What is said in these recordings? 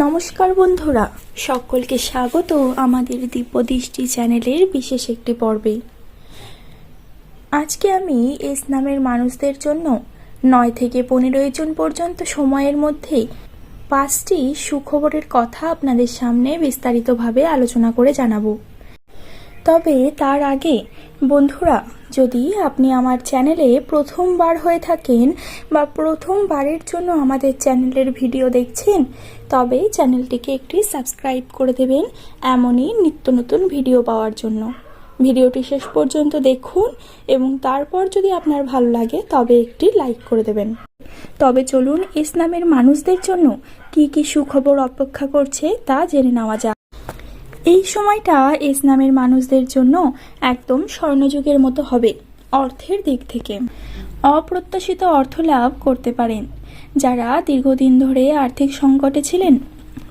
নমস্কার বন্ধুরা, সকলকে স্বাগত আমাদের দিব্যদৃষ্টি চ্যানেলের বিশেষ একটি পর্বে। আজকে আমি এস নামের মানুষদের জন্য নয় থেকে পনেরোই জুন পর্যন্ত সময়ের মধ্যে পাঁচটি সুখবরের কথা আপনাদের সামনে বিস্তারিতভাবে আলোচনা করে জানাব। তবে তার আগে বন্ধুরা যদি আপনি আমার চ্যানেলে প্রথমবার হয়ে থাকেন বা প্রথমবারের জন্য আমাদের চ্যানেলের ভিডিও দেখছেন, তবে চ্যানেলটিকে একটি সাবস্ক্রাইব করে দেবেন এমনই নিত্য নতুন ভিডিও পাওয়ার জন্য। ভিডিওটি শেষ পর্যন্ত দেখুন এবং তারপর যদি আপনার ভালো লাগে, তবে একটি লাইক করে দেবেন। তবে চলুন ইসলামের মানুষদের জন্য কি কি সুখবর অপেক্ষা করছে তা জেনে নেওয়া যাক। এই সময়টা ইসলামের মানুষদের জন্য একদম স্বর্ণযুগের মতো হবে, অর্থের দিক থেকে। অপ্রত্যাশিত অর্থ লাভ করতে পারেন। যারা দীর্ঘদিন ধরে আর্থিক সংকটে ছিলেন,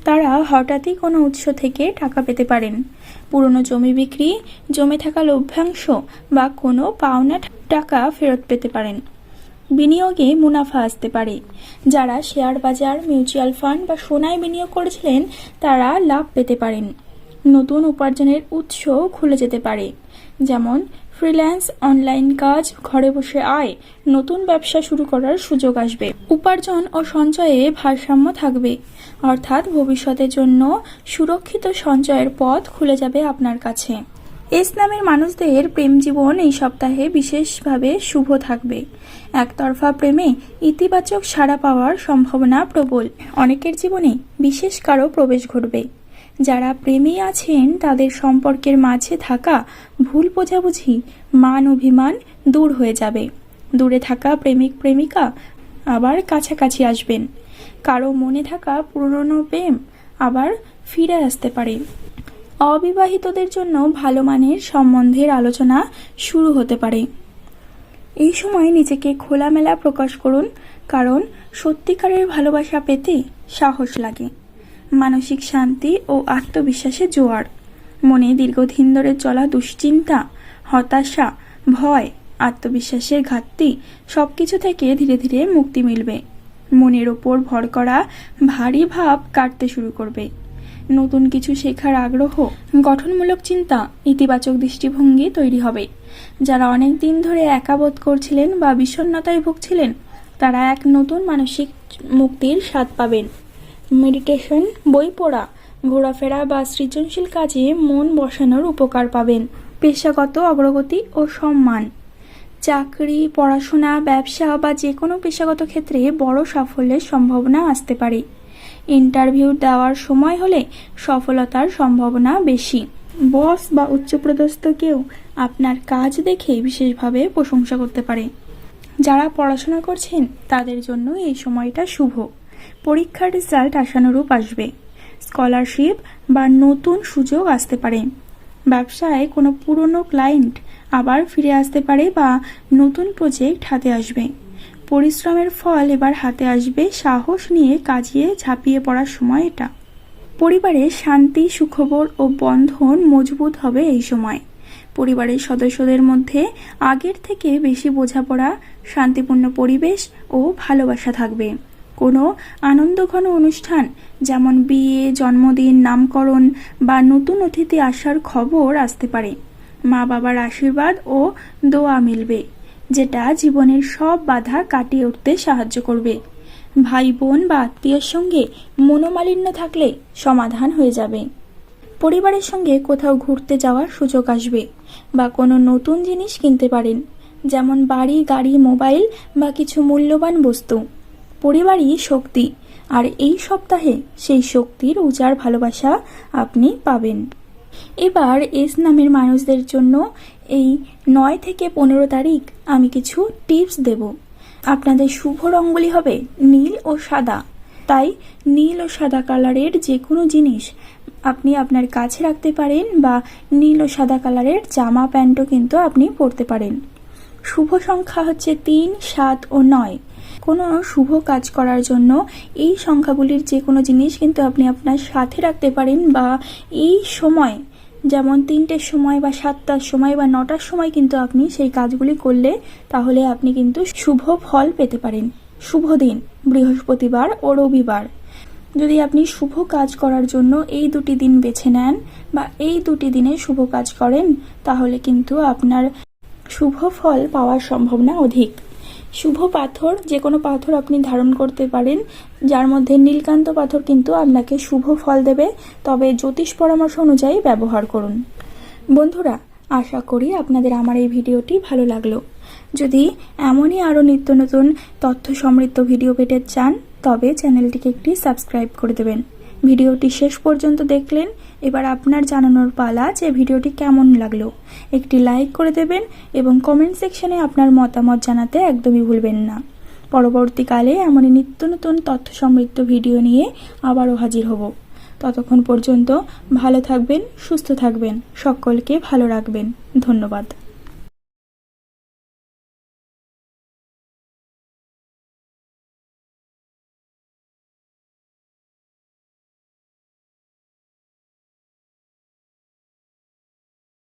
তারা হঠাৎই কোনো উৎস থেকে টাকা পেতে পারেন। পুরনো জমি বিক্রি, জমে থাকা লভ্যাংশ বা কোনো পাওনা টাকা ফেরত পেতে পারেন। বিনিয়োগে মুনাফা আসতে পারে। যারা শেয়ার বাজার, মিউচুয়াল ফান্ড বা সোনায় বিনিয়োগ করেছিলেন, তারা লাভ পেতে পারেন। নতুন উপার্জনের উৎস খুলে যেতে পারে। যেমন, ফ্রিল্যান্স, অনলাইন কাজ, ঘরে বসে আয়, নতুন ব্যবসা শুরু করার সুযোগ আসবে। উপার্জন ও সঞ্চয়ে ভারসাম্য থাকবে। অর্থাৎ ভবিষ্যতের জন্য সুরক্ষিত সঞ্চয়ের পথ খুলে যাবে আপনার কাছে। ইসলামের মানুষদের প্রেম জীবন এই সপ্তাহে বিশেষভাবে শুভ থাকবে। একতরফা প্রেমে ইতিবাচক সাড়া পাওয়ার সম্ভাবনা প্রবল। অনেকের জীবনে বিশেষ কারও প্রবেশ ঘটবে। যারা প্রেমী আছেন, তাদের সম্পর্কের মাঝে থাকা ভুল বোঝাবুঝি, মান অভিমান দূর হয়ে যাবে। দূরে থাকা প্রেমিক প্রেমিকা আবার কাছাকাছি আসবেন। কারও মনে থাকা পুরনো প্রেম আবার ফিরে আসতে পারে। অবিবাহিতদের জন্য ভালো মানের সম্বন্ধের আলোচনা শুরু হতে পারে। এই সময় নিজেকে খোলামেলা প্রকাশ করুন, কারণ সত্যিকারের ভালোবাসা পেতে সাহস লাগে। মানসিক শান্তি ও আত্মবিশ্বাসে জোয়ার। মনে দীর্ঘদিন ধরে চলা দুশ্চিন্তা, হতাশা, ভয়, আত্মবিশ্বাসের ঘাটতি সব কিছু থেকে ধীরে ধীরে মুক্তি মিলবে। মনের ওপর ভর করা ভারী ভাব কাটতে শুরু করবে। নতুন কিছু শেখার আগ্রহ, গঠনমূলক চিন্তা, ইতিবাচক দৃষ্টিভঙ্গি তৈরি হবে। যারা অনেক দিন ধরে একাবোধ করছিলেন বা বিষণ্ণতায় ভুগছিলেন, তারা এক নতুন মানসিক মুক্তির স্বাদ পাবেন। মেডিটেশন বই পড়া, ঘোরাফেরা বা সৃজনশীল কাজে মন বসানোর উপকার পাবেন। পেশাগত অগ্রগতি ও সম্মান। চাকরি, পড়াশোনা, ব্যবসা বা যে কোনো পেশাগত ক্ষেত্রে বড় সাফল্যের সম্ভাবনা আসতে পারে। ইন্টারভিউ দেওয়ার সময় হলে সফলতার সম্ভাবনা বেশি। বস বা উচ্চপদস্থ কেউ আপনার কাজ দেখে বিশেষভাবে প্রশংসা করতে পারে। যারা পড়াশোনা করছেন, তাদের জন্য এই সময়টা শুভ। পরীক্ষার রেজাল্ট আশানুরূপ আসবে। স্কলারশিপ বা নতুন সুযোগ আসতে পারে। ব্যবসায় কোনো পুরনো ক্লায়েন্ট আবার ফিরে আসতে পারে বা নতুন প্রজেক্ট হাতে আসবে। পরিশ্রমের ফল এবার হাতে আসবে, সাহস নিয়ে কাজিয়ে ঝাঁপিয়ে পড়ার সময় এটা। পরিবারে শান্তি, সুখবর ও বন্ধন মজবুত হবে এই সময়। পরিবারের সদস্যদের মধ্যে আগের থেকে বেশি বোঝাপড়া, শান্তিপূর্ণ পরিবেশ ও ভালোবাসা থাকবে। কোনো আনন্দঘন অনুষ্ঠান, যেমন বিয়ে, জন্মদিন, নামকরণ বা নতুন অতিথি আসার খবর আসতে পারে। মা বাবার আশীর্বাদ ও দোয়া মিলবে, যেটা জীবনের সব বাধা কাটিয়ে উঠতে সাহায্য করবে। ভাই বোন বা আত্মীয়ের সঙ্গে মনোমালিন্য থাকলে সমাধান হয়ে যাবে। পরিবারের সঙ্গে কোথাও ঘুরতে যাওয়ার সুযোগ আসবে বা কোনো নতুন জিনিস কিনতে পারেন, যেমন বাড়ি, গাড়ি, মোবাইল বা কিছু মূল্যবান বস্তু। পরিবারই শক্তি। আর এই সপ্তাহে সেই শক্তির উজার ভালোবাসা আপনি পাবেন। এবার এস নামের মানুষদের জন্য এই নয় থেকে পনেরো তারিখ আমি কিছু টিপস দেব। আপনাদের শুভ রঙগুলি হবে নীল ও সাদা। তাই নীল ও সাদা কালারের যে কোনো জিনিস আপনি আপনার কাছে রাখতে পারেন বা নীল ও সাদা কালারের জামা প্যান্টও কিন্তু আপনি পরতে পারেন। শুভ সংখ্যা হচ্ছে তিন, সাত ও নয়। কোনো শুভ কাজ করার জন্য এই সংখ্যাগুলির যে কোনো জিনিস কিন্তু আপনি আপনার সাথে রাখতে পারেন বা এই সময়, যেমন তিনটের সময় বা সাতটার সময় বা নটার সময় কিন্তু আপনি সেই কাজগুলি করলে তাহলে আপনি কিন্তু শুভ ফল পেতে পারেন। শুভ দিন, বৃহস্পতিবার ও রবিবার। যদি আপনি শুভ কাজ করার জন্য এই দুটি দিন বেছে নেন বা এই দুটি দিনে শুভ কাজ করেন, তাহলে কিন্তু আপনার শুভ ফল পাওয়ার সম্ভাবনা অধিক। শুভ পাথর, যে কোনো পাথর আপনি ধারণ করতে পারেন, যার মধ্যে নীলকান্ত পাথর কিন্তু আপনাকে শুভ ফল দেবে। তবে জ্যোতিষ পরামর্শ অনুযায়ী ব্যবহার করুন। বন্ধুরা, আশা করি আপনাদের আমার এই ভিডিওটি ভালো লাগল। যদি এমনই আরও নিত্য নতুন তথ্য সমৃদ্ধ ভিডিও পেতে চান, তবে চ্যানেলটিকে একটি সাবস্ক্রাইব করে দেবেন। ভিডিওটি শেষ পর্যন্ত দেখলেন। এবার আপনার জানানোর পালা যে ভিডিওটি কেমন লাগল। একটি লাইক করে দেবেন এবং কমেন্ট সেকশনে আপনার মতামত জানাতে একদমই ভুলবেন না। পরবর্তীকালে এমনই নিত্য নতুন তথ্য সমৃদ্ধ ভিডিও নিয়ে আবারও হাজির হব। ততক্ষণ পর্যন্ত ভালো থাকবেন, সুস্থ থাকবেন, সকলকে ভালো রাখবেন। ধন্যবাদ।